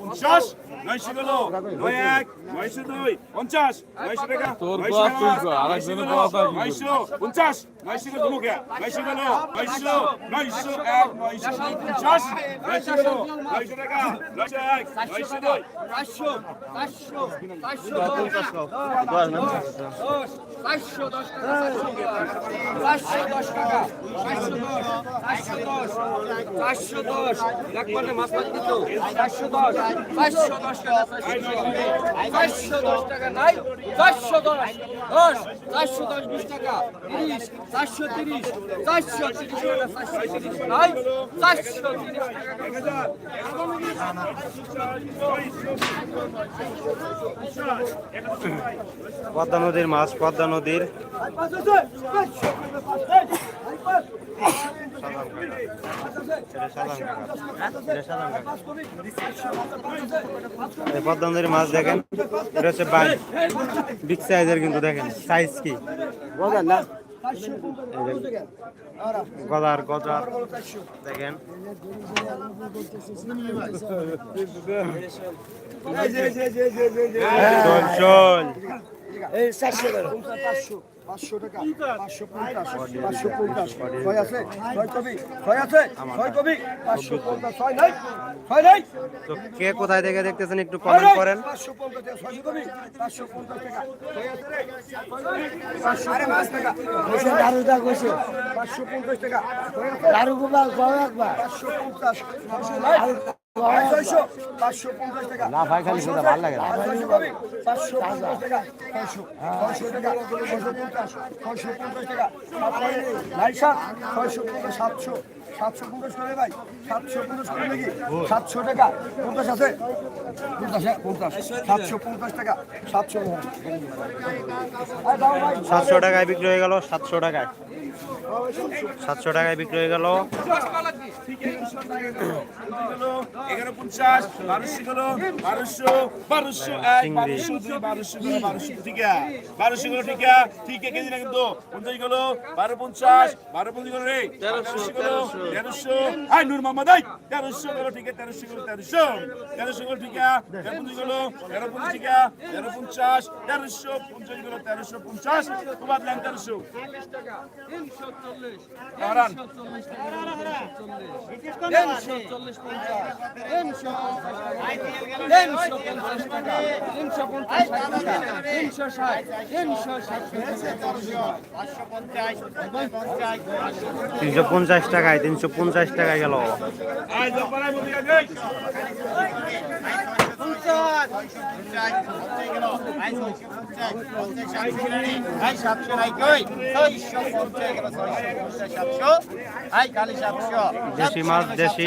পঞ্চাশ নয়শো গেল নয় এক নয়শো দুই পঞ্চাশ নয়শো টাকা নয়শো পঞ্চাশ। নয়শো তোমাকে নয়শো গেল নয়শো নয়শো এক নয়শো পঞ্চাশ? নয়শো গেল নয়শো টাকা নয়শো এক নয়শো দুই। পাঁচশো পাঁচশো পাঁচশো দশ। টাকা পাঁচশো দশ। টাকা পাঁচশো দশ পাঁচশো দশ পাঁচশো দশ। একবারে মাছ মাছ দিত। পাঁচশো দশ পাঁচশো দশ টাকা পাঁচশো দশ। টাকা নাই চারশো দশ দশ চারশো দশ বিশ টাকা। তিরিশ চারশো তিরিশ চারশো তিরিশ টাকা চারশো তিরিশ নাই চারশো তিরিশ টাকা পদ্মা নদীর মাছ পদ্মা নদীর এই পদ্মা নদীর মাছ দেখেন এটা হচ্ছে বাই বিগ সাইজের কিন্তু দেখেন সাইজ কি এই যে গদার গদার দেখেন চল চল এই চারশো টাকা। পাঁচশো পাঁচশো টাকা পাঁচশো পঞ্চাশ পাঁচশো পঞ্চাশ ছয় আছে? ছয় কবি ছয় আছে? ছয় কবি পাঁচশো পঞ্চাশ। ছয় নাই? ছয় নাই? তো কে কোথায় থেকে দেখতেছেন একটু কমেন্ট করেন। পাঁচশো পঞ্চাশ টাকা ছয়শো কবি পাঁচশো পঞ্চাশ টাকা। ছয় আছে রে? পাঁচশো পঞ্চাশ টাকা। দারুদা কইছে পাঁচশো পঞ্চাশ টাকা। দারু গোপাল পাঁচশো পঞ্চাশ। না ভাই খালি সেটা ভালো লাগে না। ছয়শো পঞ্চাশ টাকা সাতশো। সাতশো পঞ্চাশ করে ভাই সাতশো পঞ্চাশ করে নাকি? সাতশো টাকা পঞ্চাশ আছে? পঞ্চাশ হ্যাঁ, পঞ্চাশ। সাতশো পঞ্চাশ টাকা সাতশো সাতশো টাকায় বিক্রি হয়ে গেল সাতশো টাকায়। সাতশো টাকায় বিক্রি হয়ে গেল। এগারো পঞ্চাশ বারোশো গেলো ঠিক আছে কেজি না কিন্তু? পঞ্চাশ গেলো বারো পঞ্চাশ বারো পঞ্চাশ গেলো রে তেরোশো। তেরোশো আই নূর তেরোশো গেলো তেরোশো তেরোশো তেরোশো ঠিক তেরো তেরো পঞ্চাশ তেরোশো পঞ্চাশ তেরোশো তিনশো চল্লিশ পঞ্চাশ তিনশো তিনশো পঞ্চাশ টাকা তিনশো টাকায় তিনশো পঞ্চাশ টাকায় গেল। দেশি মাছ দেশি।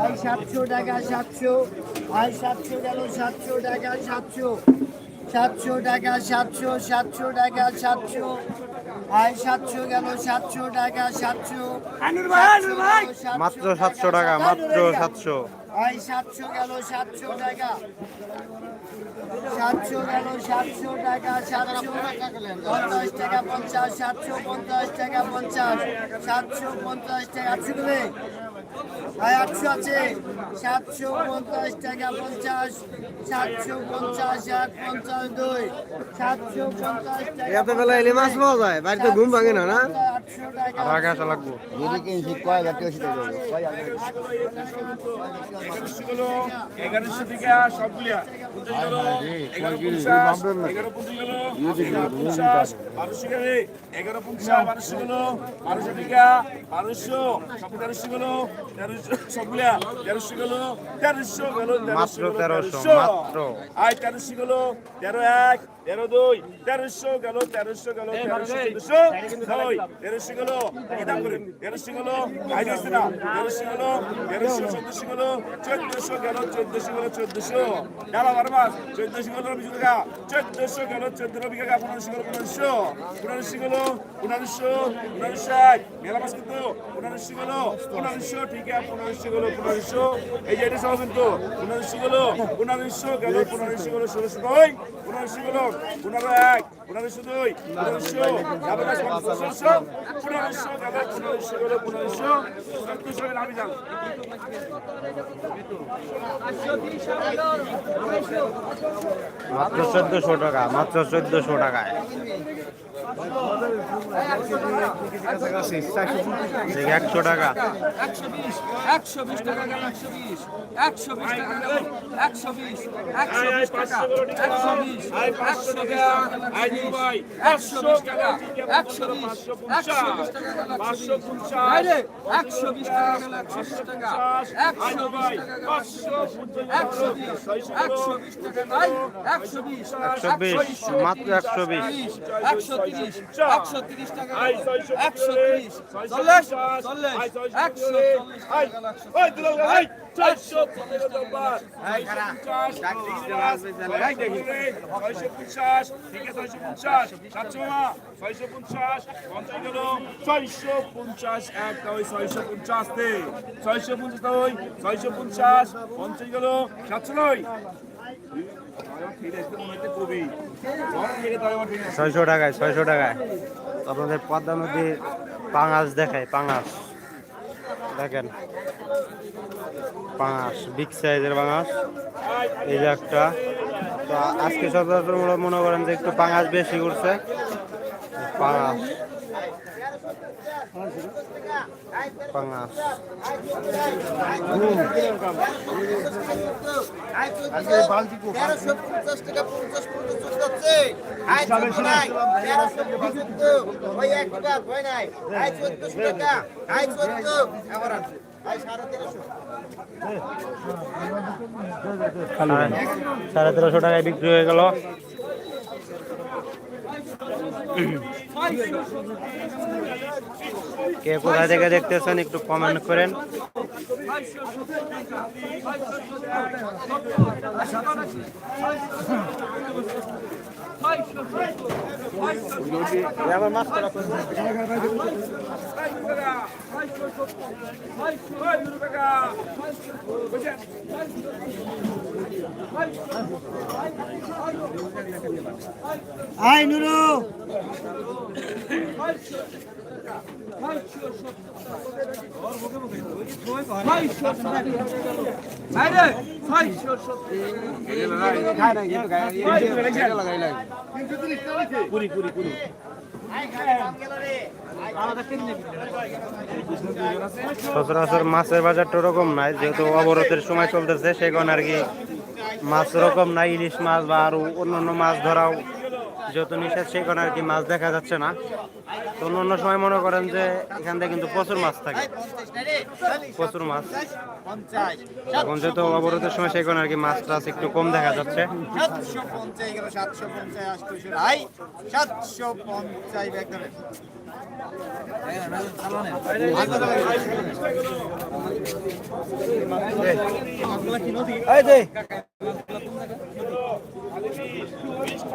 আই সাতশো টাকা সাতশো আয় সাতশো গেল সাতশো টাকা সাতশো সাতশো টাকা সাতশো সাতশো টাকা সাতশো আয় সাতশো গেল সাতশো টাকা সাতশো মাত্র সাতশো টাকা, মাত্র সাতশো। আয় সাতশো গেল, সাতশো টাকা। সাতশো গেল, সাতশো টাকা, সাতশো পঞ্চাশ টাকা, পঞ্চাশ, সাতশো পঞ্চাশ টাকা, পঞ্চাশ, সাতশো পঞ্চাশ টাকা। আটশো ভাই আছে। সাতশো পঞ্চাশ টাকা পঞ্চাশ সাতশো পঞ্চাশ এক পঞ্চাশ দুই সাতশো পঞ্চাশ টাকা বেলা এলে মাছ পাওয়া যায়? বাড়িতে ঘুম ভাঙে না এগারোশো থেকে এগারো পঞ্চাশ বারোশো গেলে বারোশো টিকা বারোশো সব গেল তেরোশো গেল তেরোশো গেল মাত্র তেরোশো, মাত্র। আয় তেরোশো গেল তেরো এক তেরো দুই তেরোশো গেল তেরোশো গেল তেরোশো চোদ্দশো ছয় তেরোশো গেল কি দাম করে। তেরোশো গেল আই দিচ্ছে না। তেরোশো গেল তেরোশো চোদ্দশো গেল চোদ্দশো গেল চোদ্দশো গেল চোদ্দশো। গেল বারো মাস চোদ্দশো গেল টাকা চোদ্দশো গেল চোদ্দ রবি টাকা পনেরোশো গেল পনেরোশো। পনেরোশো গেল পনেরোশো পনেরোশো মেলা মাস কিন্তু পনেরোশো গেল পনেরোশো আছে পনেরোশো গেল পনেরোশো। এই যে এটা সহ কিন্তু পনেরোশো, গেল পনেরোশো গেল ষোলোশো নয় পনেরোশো গেল পনেরো এক। পনেরোশো দুই পনেরোশো যাবে না ষোলোশো পনেরোশো পনেরোশো যান মাত্র চোদ্দশো টাকা মাত্র চোদ্দশো টাকায় একশো টাকা একশো বিশ একশো বিশ টাকা একশো বিশ একশো বিশ টাকা একশো বিশ একশো বিশ টাকা একশো বিশ একশো বিশ টাকা একশো বিশ টাকা একশো বিশ একশো বিশ টাকা গেল একশো একশো বিশ টাকা একশো বিশ টাকা একশো বিশ টাকা গেল একশো বিশ একশো বিশ টাকা নাই একশো বিশ একশো বিশ মাত্র একশো বিশ একশো তিরিশ একশো তিরিশ টাকা একশো তিরিশ চল্লিশ চল্লিশ একশো চল্লিশ টাকা একশো চারশো নম্বর ছয়শো পঞ্চাশ ঠিক আছে ছয়শো পঞ্চাশ ছয়শো পঞ্চাশ পঞ্চাশ ছয়শো পঞ্চাশ ছয়শো পঞ্চাশ তে। ছয়শো পঞ্চাশ ছয়শো পঞ্চাশ পঞ্চাশ ছয়শো টাকায় ছয়শো টাকায়। আপনাদের পদ্মা নদীর পাঙাশ দেখায়, পাঙাশ। দেখেন, পাঙাশ বিগ সাইজের পাঙাশ। এই যে একটা। আজকে সচরাচর মনে- করেন যে একটু পাঙাশ বেশি পাঙাশ। পাঙাশ সাড়ে তেরোশো টাকায় বিক্রি হয়ে গেল। কে কোথা থেকে দেখতেছেন একটু কমেন্ট করেন। আই নুরু। সচরাচর মাছের বাজারটা ওরকম নাই, যেহেতু অবরোধের সময় চলতেছে কারণে আর কি মাছ ওরকম নাই, ইলিশ মাছ বা আরও অন্যান্য মাছ ধরাও যত নিষেধ সেখানে আর কি মাছ দেখা যাচ্ছে না। তো অন্য সময় মনে করেন যে এখান থেকে কিন্তু প্রচুর মাছ থাকে। প্রচুর মাছ। এখন যেহেতু অবরোধের সময় সেখানে আর কি মাছ টাছ একটু কম দেখা যাচ্ছে।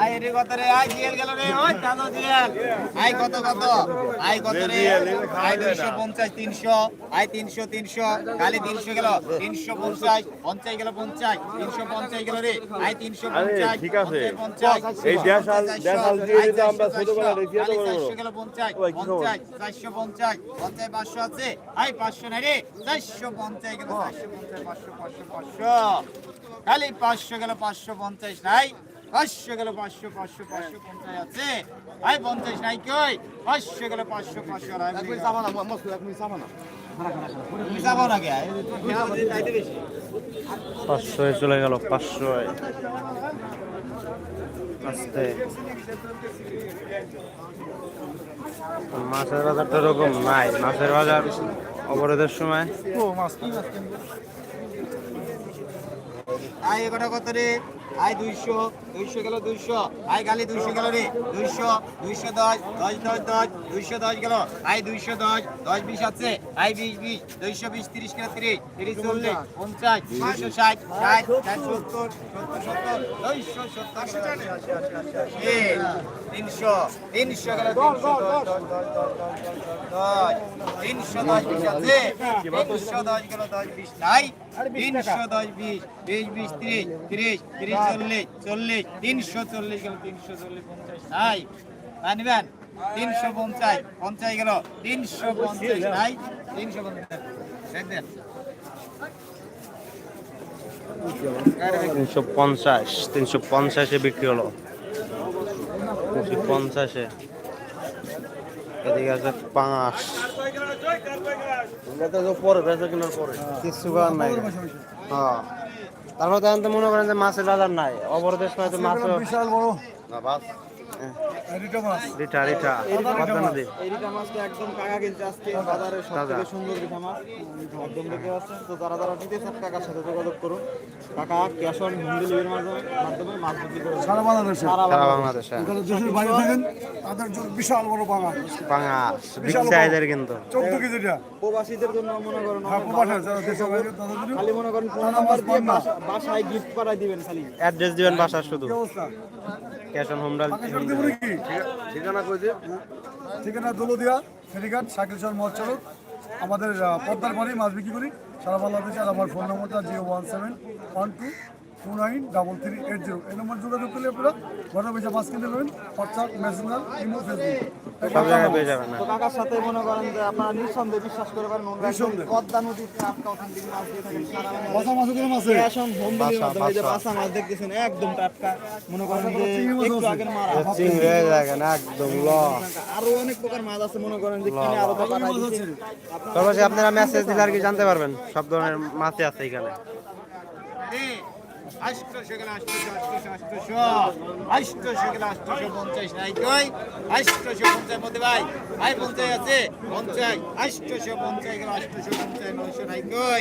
আই রে কত রে আই জিএল গেল রে ওই দাদা জিএল। আই কত কত? আই কত রে? আই 250 300 আই 300 300 খালি 300 গেল 350 50 গেল 50 350 গেল রে আই 350 ঠিক আছে। এই দেশাল দেশাল দিয়ে দিতে আমরা ছোটবেলা দেখিয়ে তো বড় 400 গেল 50 50 450 50 500 আছে। আই 500 না রে। 450 গেল 450 500 500 500 খালি 500 গেল 550 নাই। পাঁচশো গেল পাঁচশো পাঁচশো পাঁচশো পঞ্চাশ আছে। আই পঞ্চাশ নাই কই পাঁচশো গেল পাঁচশো পাঁচশো আর আমি তুমি যাব না পাঁচশো চলে গেল পাঁচশো আস্তে। মাছের বাজারটা এরকম নাই। মাছের বাজার অবরোধের সময়। কত রে? আই দুইশো দুইশো গেল দুইশো আই গালি দুইশো গেল রে দুইশো দুইশো দশ দশ দশ দশ দুইশো দশ গেল আই দুইশো দশ দশ বিশ আছে আই বিশ বিশ দুইশো বিশ তিরিশ গেল তিরিশ তিরিশ চল্লিশ পঞ্চাশ দুইশো ষাট ষাট ষাট সত্তর সত্তর সত্তর দুইশো সত্তর তিনশো তিনশো গেল তিনশো দশ তিনশো দশ বিশ আছে তিনশো দশ গেল দশ বিশ নাই তিনশো দশ বিশ বিশ বিশ ত্রিশ ত্রিশ ত্রিশ চল্লিশ চল্লিশ তিনশো চল্লিশ গেল তিনশো চল্লিশ পঞ্চাশ। নাই আনবেন তিনশো পঞ্চাশ পঞ্চাশ গেল তিনশো পঞ্চাশ নাই তিনশো পঞ্চাশ। দেখবেন তিনশো পঞ্চাশ তিনশো পঞ্চাশে বিক্রি হলো। তিনশো পঞ্চাশে। এদিকে আছে পাঁচ। পরে বেচা কেনার পরে। কিছু নাই। হ্যাঁ। তারপর তখন তো মনে করেন যে মাছের বাজার নাই। অবরোধের সময় তো মাছ বিশাল বড়। না মাছ রিঠা রিঠা পদ্মা নদী। এরিকা মাছটা একদম কাকা কিনছে আজকে বাজারে সব সুন্দর রিঠা মাছ। একদম দেখতে পাচ্ছেন? তো যারা যারা নিতে চান কাকার সাথে যোগাযোগ করুন। কাকা ক্যাশ অন হোম ডেলিভারির মাধ্যমে মাধ্যমে মাছ বিক্রি করে সারা বাংলাদেশে। সারা সারা যারা দেশের বাইরে থাকেন তাদের জন্য বিশাল বড় বাগান। পাঙাশ বিগ সাইজের কিন্তু। কেজিটা প্রবাসীদের জন্য মনে করেন হ্যাঁ, অনেক প্রবাসে ভালো। যারা দেশের বাইরে তাদের জন্য খালি মনে করেন ফোন নাম্বার দিয়ে বাসায় গিফট করাই দিবেন খালি। অ্যাড্রেস দিবেন বাসার শুধু। ক্যাশ অন হোম দেবো নাকি ঠিকানা কইছে ঠিকানা দোলদিয়া ফেরিঘাট সাইকেল শহর আমাদের পদ্মার বাড়ি মাছ বিক্রি করি। সারা বাংলাদেশে আর আমার ফোন নম্বরটা zero one seven one two two nine double three eight zero. এই নম্বর যোগাযোগ করলে আপনারা ঘরে বসে মাছ কিনতে পারবেন। WhatsApp Messenger imo Facebook. সব জায়গায় পেয়ে যাবেন না কাকার সাথে মনে করেন যে আপনারা নিঃসন্দেহে বিশ্বাস করে পারেন ওনারা একদম নিঃসন্দেহে। পদ্মা নদীতে আটকা ওখান থেকে মাছ দিয়ে থাকেন সারা মাছ মাছে হোম যে বাসা। মাছ দেখতেছেন একদম টাটকা। মনে করেন যে একটু আছে। মারা। চিংড়ি হয়ে একদম ল। আরও অনেক প্রকার মাছ আছে মনে করেন যে কিনে আরও তবে আপনারা মেসেজ দিলে আর কি জানতে পারবেন সব ধরনের মাছই আছে এখানে। আষ্টশো গেলে আষ্টশো আষ্টশো আষ্টশো গেলে আষ্টশো পঞ্চাশ। নাই কই? আষ্টশো পঞ্চাশ মধ্যে ভাই। ভাই, পঞ্চাশ আছে? পঞ্চাশ। আষ্টশো পঞ্চাশ গেলে আষ্টশো পঞ্চাশ, নয়শো। নাই কই?